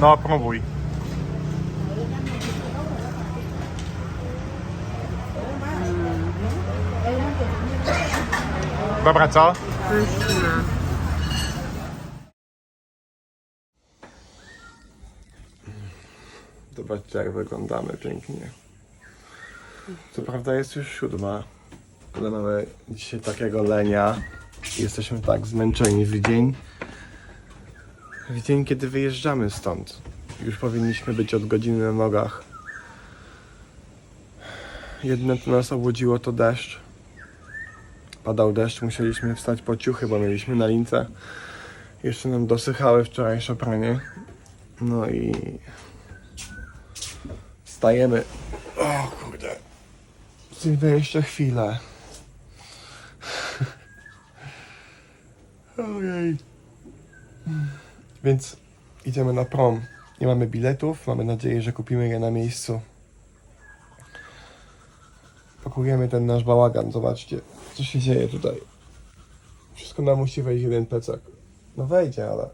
No, próbuj. Dobra, co? Zobaczcie jak wyglądamy pięknie. Co prawda jest już siódma, ale mamy dzisiaj takiego lenia. Jesteśmy tak zmęczeni w dzień. W dzień, kiedy wyjeżdżamy stąd. Już powinniśmy być od godziny na nogach. Jedne co nas obudziło to deszcz. Padał deszcz, musieliśmy wstać po ciuchy, bo mieliśmy na lince. Jeszcze nam dosychały wczorajsze pranie. No i Wstajemy. O kurde. Zjdę jeszcze chwilę. Ojej. Więc idziemy na prom. Nie mamy biletów. Mamy nadzieję, że kupimy je na miejscu. Pakujemy ten nasz bałagan. Zobaczcie, co się dzieje tutaj. Wszystko nam musi wejść jeden plecak. No wejdzie, ale...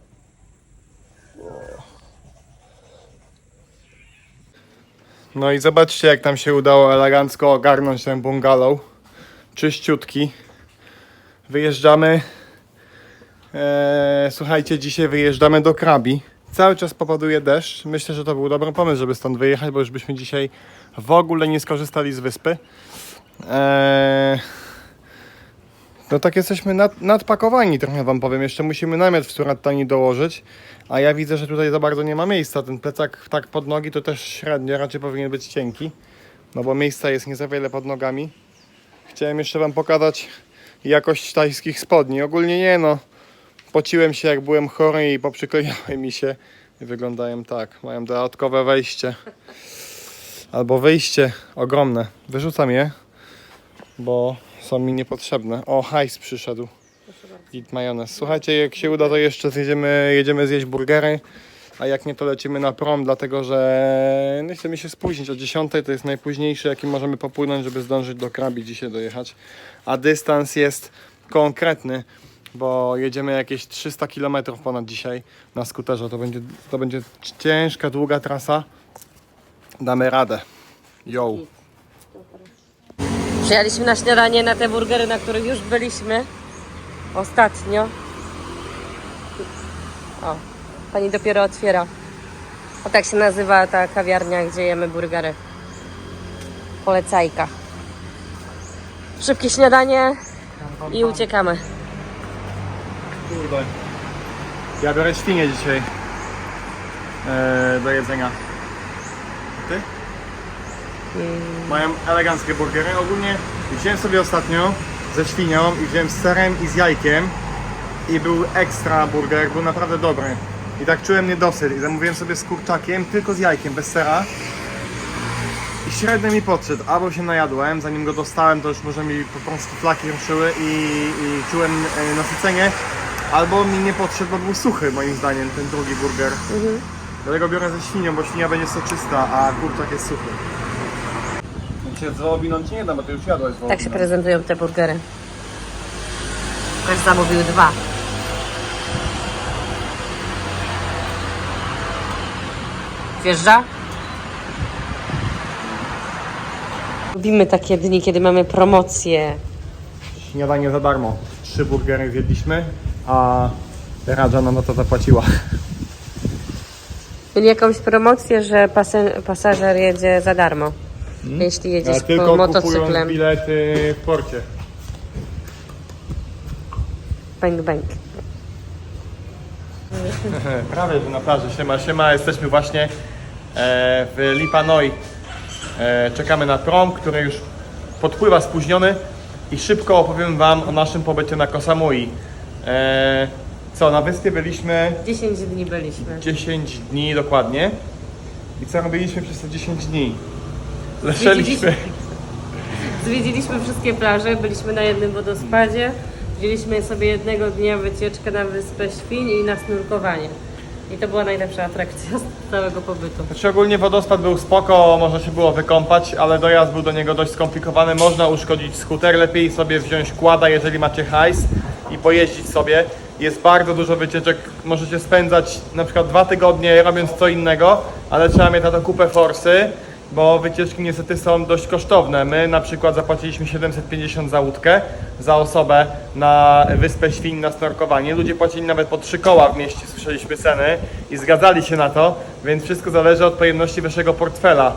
No i zobaczcie, jak nam się udało elegancko ogarnąć ten bungalow. Czyściutki. Wyjeżdżamy. Eee, słuchajcie, dzisiaj wyjeżdżamy do Krabi. Cały czas popaduje deszcz. Myślę, że to był dobry pomysł, żeby stąd wyjechać, bo już byśmy dzisiaj w ogóle nie skorzystali z wyspy. Eee, no tak jesteśmy nad, nadpakowani trochę wam powiem. Jeszcze musimy namiot w Surattani dołożyć. A ja widzę, że tutaj za bardzo nie ma miejsca. Ten plecak tak pod nogi to też średnio, raczej powinien być cienki. No bo miejsca jest nie za wiele pod nogami. Chciałem jeszcze wam pokazać jakość tajskich spodni. Ogólnie nie no. Pociłem się jak byłem chory i poprzyklejały mi się. I wyglądają tak. Mają dodatkowe wejście. Albo wyjście ogromne. Wyrzucam je, bo są mi niepotrzebne. O, hajs przyszedł. Git majonez. Słuchajcie, jak się uda, to jeszcze zjedziemy, jedziemy zjeść burgery, a jak nie, to lecimy na prom, dlatego że nie chcemy się spóźnić. O 10 to jest najpóźniejszy, jaki możemy popłynąć, żeby zdążyć do Krabi dzisiaj dojechać. A dystans jest konkretny, bo jedziemy jakieś 300 km ponad dzisiaj na skuterze. To będzie, to będzie ciężka, długa trasa. Damy radę. Yo. Przyjechaliśmy na śniadanie na te burgery, na których już byliśmy ostatnio. O, pani dopiero otwiera. O tak się nazywa ta kawiarnia, gdzie jemy burgery. Polecajka. Szybkie śniadanie i uciekamy. Kurde. Ja biorę świnię dzisiaj eee, do jedzenia. Ty? Mają eleganckie burgery. Ogólnie wziąłem sobie ostatnio ze świnią i wziąłem z serem i z jajkiem. I był ekstra burger, był naprawdę dobry. I tak czułem niedosyt i zamówiłem sobie z kurczakiem, tylko z jajkiem, bez sera. I średnio mi podszedł, albo się najadłem, zanim go dostałem, to już może mi po prostu flaki ruszyły i, i czułem e, nasycenie, albo mi nie podszedł, bo był suchy moim zdaniem ten drugi burger. Dlatego biorę ze świnią, bo świnia będzie soczysta, a kurczak jest suchy. Cię wołowinąć nie da, bo ty już jadłeś wołowiną. Tak się prezentują te burgery. Ktoś zamówił dwa. Wjeżdża? Lubimy takie dni, kiedy mamy promocje. Śniadanie za darmo. Trzy burgery zjedliśmy, a Radża nam na to zapłaciła. Mieli jakąś promocję, że pase- pasażer jedzie za darmo. Jeśli jedziesz A tylko po kupując motocyklem. bilety w porcie. Bang, bang. Prawie, że na plaży. Siema, siema. Jesteśmy właśnie e, w Lipanoi. E, czekamy na prom, który już podpływa spóźniony i szybko opowiem Wam o naszym pobycie na Koh Samui. E, co, na wyspie byliśmy 10 dni byliśmy. 10 dni dokładnie. I co robiliśmy przez te 10 dni? Leżeliśmy. Zwiedziliśmy. Zwiedziliśmy wszystkie plaże, byliśmy na jednym wodospadzie. Wzięliśmy sobie jednego dnia wycieczkę na Wyspę Świń i na snurkowanie. I to była najlepsza atrakcja z całego pobytu. Znaczy ogólnie wodospad był spoko, można się było wykąpać, ale dojazd był do niego dość skomplikowany. Można uszkodzić skuter, lepiej sobie wziąć kłada, jeżeli macie hajs i pojeździć sobie. Jest bardzo dużo wycieczek, możecie spędzać na przykład dwa tygodnie robiąc co innego, ale trzeba mieć na to kupę forsy, bo wycieczki niestety są dość kosztowne. My na przykład zapłaciliśmy 750 za łódkę, za osobę na Wyspę Świń na snorkowanie. Ludzie płacili nawet po trzy koła w mieście, słyszeliśmy ceny i zgadzali się na to, więc wszystko zależy od pojemności waszego portfela.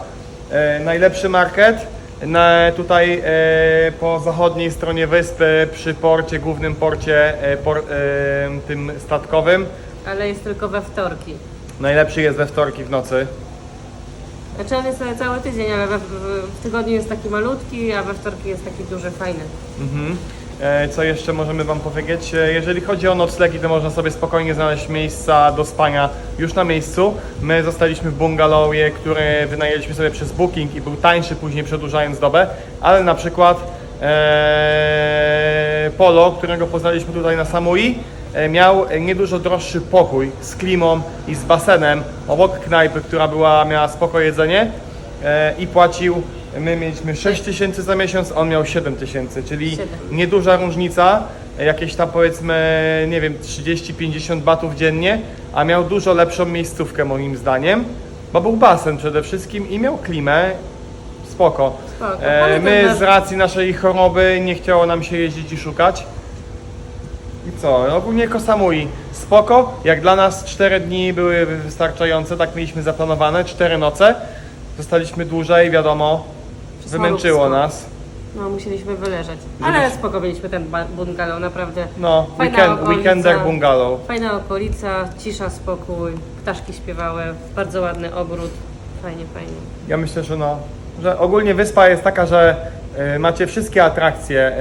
E, najlepszy market na, tutaj e, po zachodniej stronie wyspy, przy porcie, głównym porcie e, por, e, tym statkowym. Ale jest tylko we wtorki. Najlepszy jest we wtorki w nocy. Znaczy on jest na cały tydzień, ale we, w, w tygodniu jest taki malutki, a we wtorki jest taki duży, fajny. Mhm. E, Co jeszcze możemy Wam powiedzieć? E, Jeżeli chodzi o noclegi, to można sobie spokojnie znaleźć miejsca do spania już na miejscu. My zostaliśmy w bungalowie, który wynajęliśmy sobie przez Booking i był tańszy później przedłużając dobę, ale na przykład e, Polo, którego poznaliśmy tutaj na Samui, e, miał niedużo droższy pokój z klimą i z basenem obok knajpy, która była, miała spoko jedzenie i płacił, my mieliśmy 6 tysięcy za miesiąc, on miał 7 tysięcy, czyli Siedem. nieduża różnica, jakieś tam powiedzmy, nie wiem, 30-50 batów dziennie, a miał dużo lepszą miejscówkę moim zdaniem, bo był basen przede wszystkim i miał klimę, spoko. Spoko. E, my z racji naszej choroby nie chciało nam się jeździć i szukać. I co? No, Ogólnie Kosamui spoko. Jak dla nas 4 dni były wystarczające, tak mieliśmy zaplanowane, 4 noce. Zostaliśmy dłużej, wiadomo, wymęczyło nas. No, musieliśmy wyleżeć. Ale spoko mieliśmy ten ba- bungalow, naprawdę. No, Fajna weekend, okolica. weekender bungalow. Fajna okolica, cisza, spokój, ptaszki śpiewały, bardzo ładny ogród. Fajnie, fajnie. Ja myślę, że no, że ogólnie wyspa jest taka, że y, macie wszystkie atrakcje.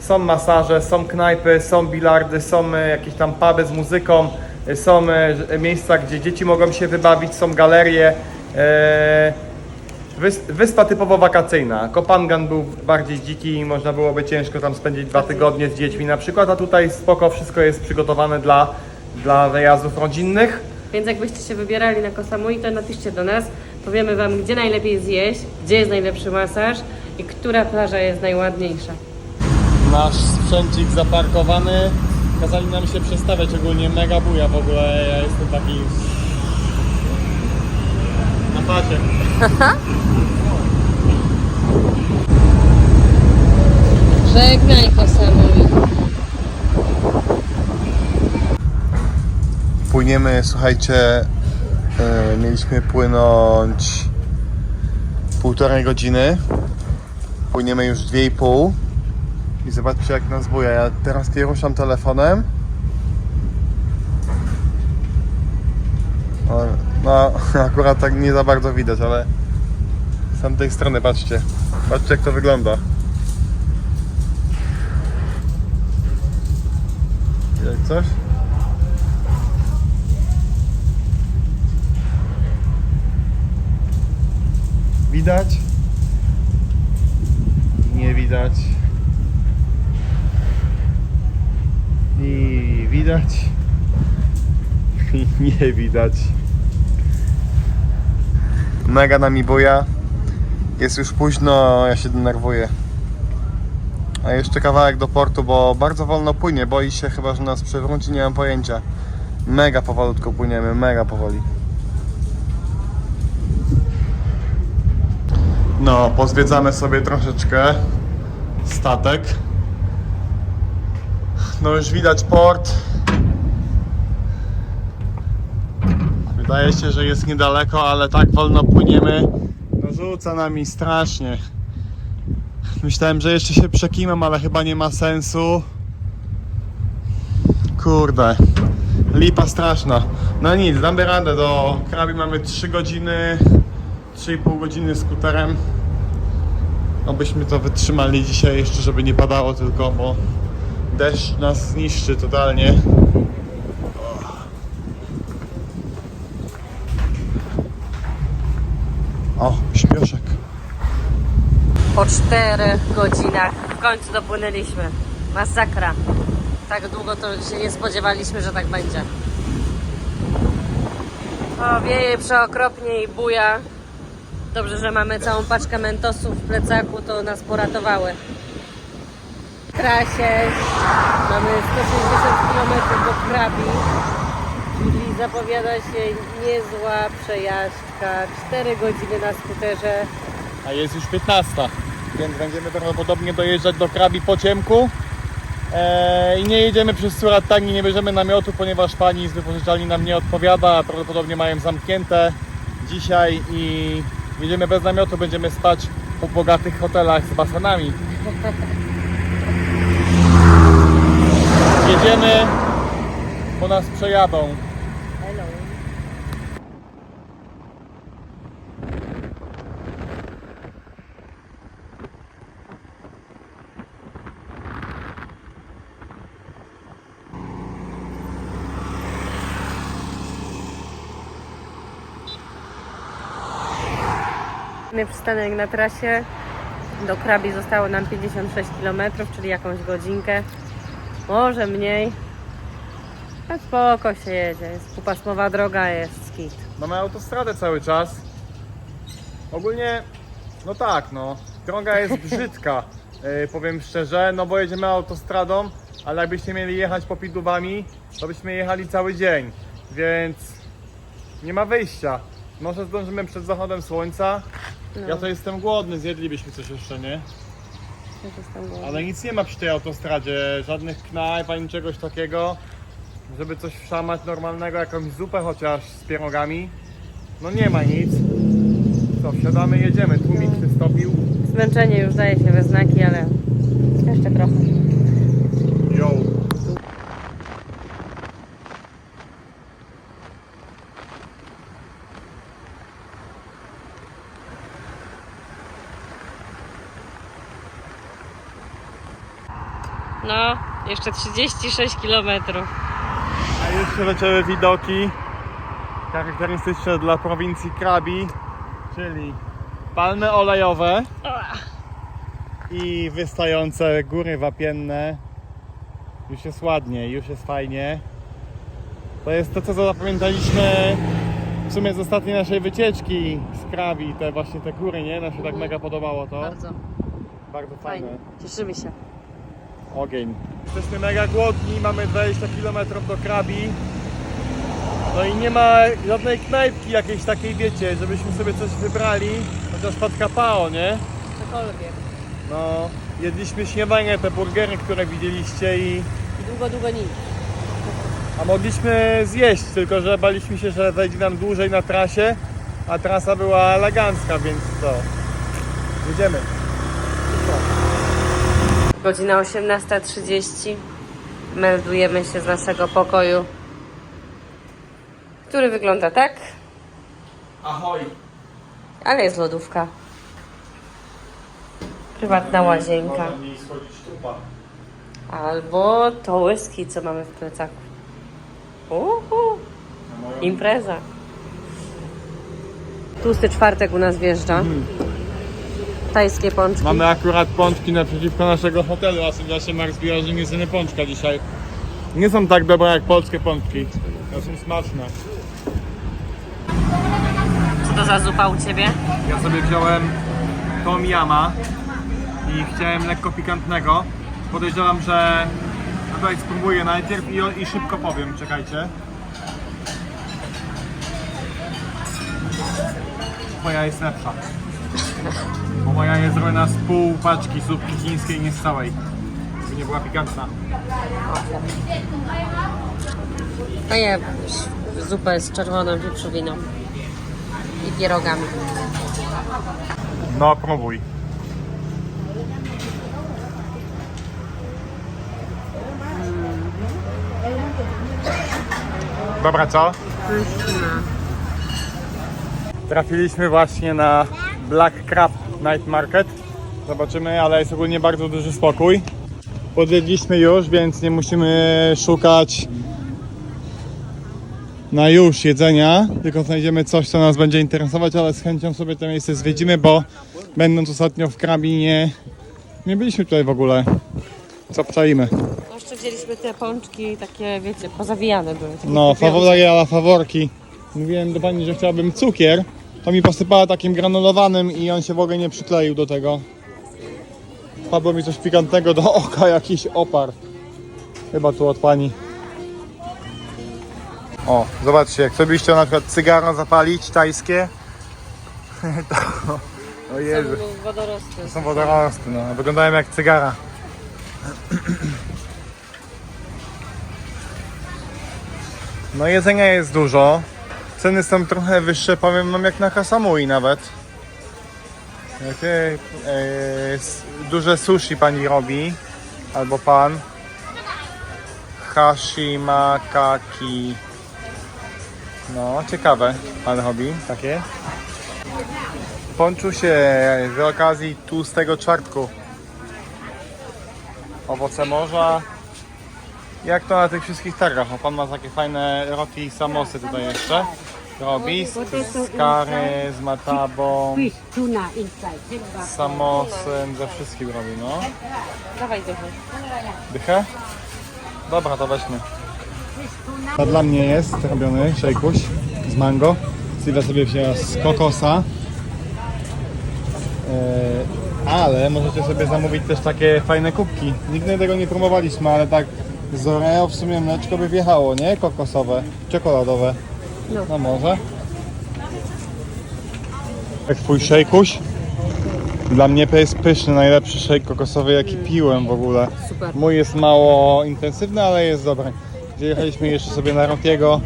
Y, są masaże, są knajpy, są bilardy, są y, jakieś tam puby z muzyką, y, są y, miejsca, gdzie dzieci mogą się wybawić, są galerie. Wys, wyspa typowo wakacyjna. Kopangan był bardziej dziki i można byłoby ciężko tam spędzić dwa tygodnie z dziećmi na przykład, a tutaj spoko, wszystko jest przygotowane dla, dla wyjazdów rodzinnych. Więc jakbyście się wybierali na Kosamui, to napiszcie do nas. Powiemy Wam, gdzie najlepiej zjeść, gdzie jest najlepszy masaż i która plaża jest najładniejsza. nasz sprzęcik zaparkowany. Kazali nam się przestawiać ogólnie mega buja w ogóle. Ja jestem taki na pacie. Żegnaj Kosamui. Płyniemy, słuchajcie, e, mieliśmy płynąć półtorej godziny. Płyniemy już dwie i pół. I zobaczcie jak nas buja. Ja teraz nie ruszam telefonem. No, akurat tak nie za bardzo widać, ale z tamtej strony patrzcie. Patrzcie jak to wygląda. Widać coś? Widać? Nie widać. I widać. Nie widać. Mega nami buja. Jest już późno, ja się denerwuję. A jeszcze kawałek do portu, bo bardzo wolno płynie. Boi się chyba, że nas przewróci, nie mam pojęcia. Mega powolutku płyniemy, mega powoli. No, pozwiedzamy sobie troszeczkę statek. No już widać port. Wydaje się, że jest niedaleko, ale tak wolno płyniemy. No rzuca nami strasznie. Myślałem, że jeszcze się przekimam, ale chyba nie ma sensu. Kurde. Lipa straszna. No nic, damy radę. Do krabi mamy 3 godziny. 3,5 godziny skuterem. Obyśmy to wytrzymali dzisiaj jeszcze, żeby nie padało tylko, bo deszcz nas zniszczy totalnie. O, śpioszek. Po czterech godzinach w końcu dopłynęliśmy. Masakra. Tak długo to się nie spodziewaliśmy, że tak będzie. O, wieje przeokropnie i buja. Dobrze, że mamy całą paczkę mentosów w plecaku, to nas poratowały. trasie. Mamy 160 km do Krabi, czyli zapowiada się niezła przejażdżka. 4 godziny na skuterze. A jest już 15, więc będziemy prawdopodobnie dojeżdżać do Krabi po ciemku. Eee, I nie jedziemy przez Suratani, nie bierzemy namiotu, ponieważ pani z wypożyczalni nam nie odpowiada. Prawdopodobnie mają zamknięte dzisiaj i jedziemy bez namiotu, będziemy spać po bogatych hotelach z basenami. Jedziemy, bo nas przejadą. Mamy przystanek na trasie. Do Krabi zostało nam 56 km, czyli jakąś godzinkę. Może mniej. A spoko się jedzie. Jest półpasmowa droga, jest skit. Mamy autostradę cały czas. Ogólnie, no tak, no. Droga jest brzydka, yy, powiem szczerze, no bo jedziemy autostradą, ale jakbyście mieli jechać popidłami, to byśmy jechali cały dzień, więc nie ma wyjścia. Może zdążymy przed zachodem słońca. No, Ja to jestem głodny, zjedlibyśmy coś jeszcze, nie? też jestem głodna. Ale nic nie ma przy tej autostradzie, żadnych knajp ani czegoś takiego, żeby coś wszamać normalnego, jakąś zupę chociaż z pierogami. No nie ma nic. Co, wsiadamy, jedziemy. Tłumik się stopił. Zmęczenie już daje się we znaki, ale jeszcze trochę. Yo. No, jeszcze 36 km. A już się zaczęły widoki charakterystyczne dla prowincji Krabi, czyli palmy olejowe i wystające góry wapienne. Już jest ładnie, już jest fajnie. To jest to, co zapamiętaliśmy w sumie z ostatniej naszej wycieczki z Krabi, te właśnie te góry, nie? Nam się tak mega podobało to. Bardzo Bardzo fajnie. fajne. Cieszymy się. Ogień. Jesteśmy mega głodni, mamy 20 km do Krabi. No i nie ma żadnej knajpki jakiejś takiej, wiecie, żebyśmy sobie coś wybrali, chociaż pod kapao, nie? Cokolwiek. No, jedliśmy śniadanie, te burgery, które widzieliście i... I długo, długo nic. A mogliśmy zjeść, tylko że baliśmy się, że zejdzie nam dłużej na trasie, a trasa była elegancka, więc co? Jedziemy. Godzina 18.30. Meldujemy się z naszego pokoju, który wygląda tak, Ahoj! ale jest lodówka. Prywatna łazienka. Albo to whisky, co mamy w plecaku. Uhu, impreza. Tłusty czwartek u nas wjeżdża. Tajskie pączki. Mamy akurat pączki naprzeciwko naszego hotelu, a Sylwia się Mark zbiła, że nie zjemy pączka dzisiaj. Nie są tak dobre jak polskie pączki. To są smaczne. Co to za zupa u Ciebie? Ja sobie wziąłem tom yama i chciałem lekko pikantnego. Podejrzewam, że no tutaj spróbuję najpierw i, i szybko powiem, czekajcie. Moja jest lepsza. Bo moja jest zrobiona z pół paczki zupki chińskiej, nie z całej. Żeby nie była pikantna. A ja zupę z czerwoną wieprzowiną i pierogami. No, próbuj. Dobra, co? Trafiliśmy właśnie na Black Crab Night Market. Zobaczymy, ale jest ogólnie bardzo duży spokój. Podjedliśmy już, więc nie musimy szukać na już jedzenia, tylko znajdziemy coś, co nas będzie interesować, ale z chęcią sobie to miejsce zwiedzimy, bo będąc ostatnio w Krabinie, nie byliśmy tutaj w ogóle. Co obczaimy? No jeszcze wzięliśmy te pączki takie, wiecie, pozawijane były. takie No, faworia la faworki. Mówiłem do pani, że chciałabym cukier, to mi posypała takim granulowanym i on się w ogóle nie przykleił do tego. wpadło mi coś pikantnego do oka, jakiś opar. Chyba tu od pani. O, zobaczcie, jak sobie byście na przykład cygaro zapalić, tajskie, to... O Jezu, Są wodorosty. to są wodorosty, no. Wyglądają jak cygara. No jedzenia jest dużo. Ceny są trochę wyższe, powiem wam jak na Hasamui nawet. Jakie e, duże sushi pani robi, albo pan. Hashimakaki. No, ciekawe pan robi takie. Ponczusie z okazji tłustego czwartku. Owoce morza. Jak to na tych wszystkich targach? Pan ma takie fajne roti i samosy tutaj jeszcze. Robi z, z kary, z matabą, tuna inside. Z samosem, ze wszystkim robi, no. Dawaj dychę. Dychę? Dobra, to weźmy. To dla mnie jest robiony szejkuś z mango. Sylwia sobie wzięła z kokosa. Eee, ale możecie sobie zamówić też takie fajne kubki. Nigdy tego nie próbowaliśmy, ale tak z Oreo w sumie mleczko by wjechało, nie? Kokosowe, czekoladowe. No. No może. Jak twój szejkuś? Dla mnie to jest pyszny, najlepszy szejk kokosowy jaki piłem w ogóle. Super. Mój jest mało intensywny, ale jest dobry. Gdzie jechaliśmy jeszcze sobie na Rotiego.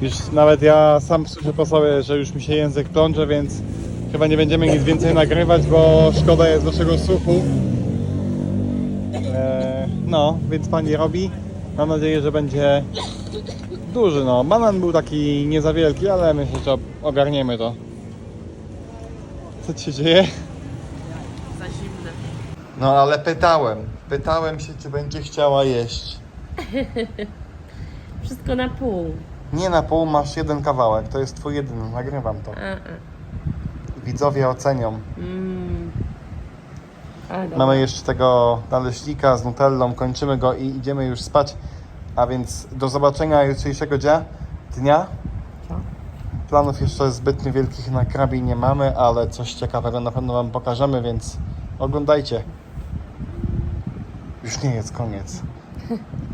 Już nawet ja sam słyszę po sobie, że już mi się język plącze, więc chyba nie będziemy nic więcej nagrywać, bo szkoda jest naszego słuchu. Eee, no, więc pani robi. Mam nadzieję, że będzie duży. No, banan był taki nie za wielki, ale myślę, że ogarniemy to. Co ci się dzieje? Za zimne. No ale pytałem. Pytałem się, czy będzie chciała jeść. Wszystko na pół. Nie na pół masz jeden kawałek, to jest twój jedyny, nagrywam to. A, a. Widzowie ocenią. Mm. Dobra. Mamy jeszcze tego naleśnika z nutellą, kończymy go i idziemy już spać. A więc do zobaczenia jutrzejszego dnia. dnia. Planów jeszcze zbytnio wielkich na krabi nie mamy, ale coś ciekawego na pewno Wam pokażemy, więc oglądajcie. Już nie jest koniec.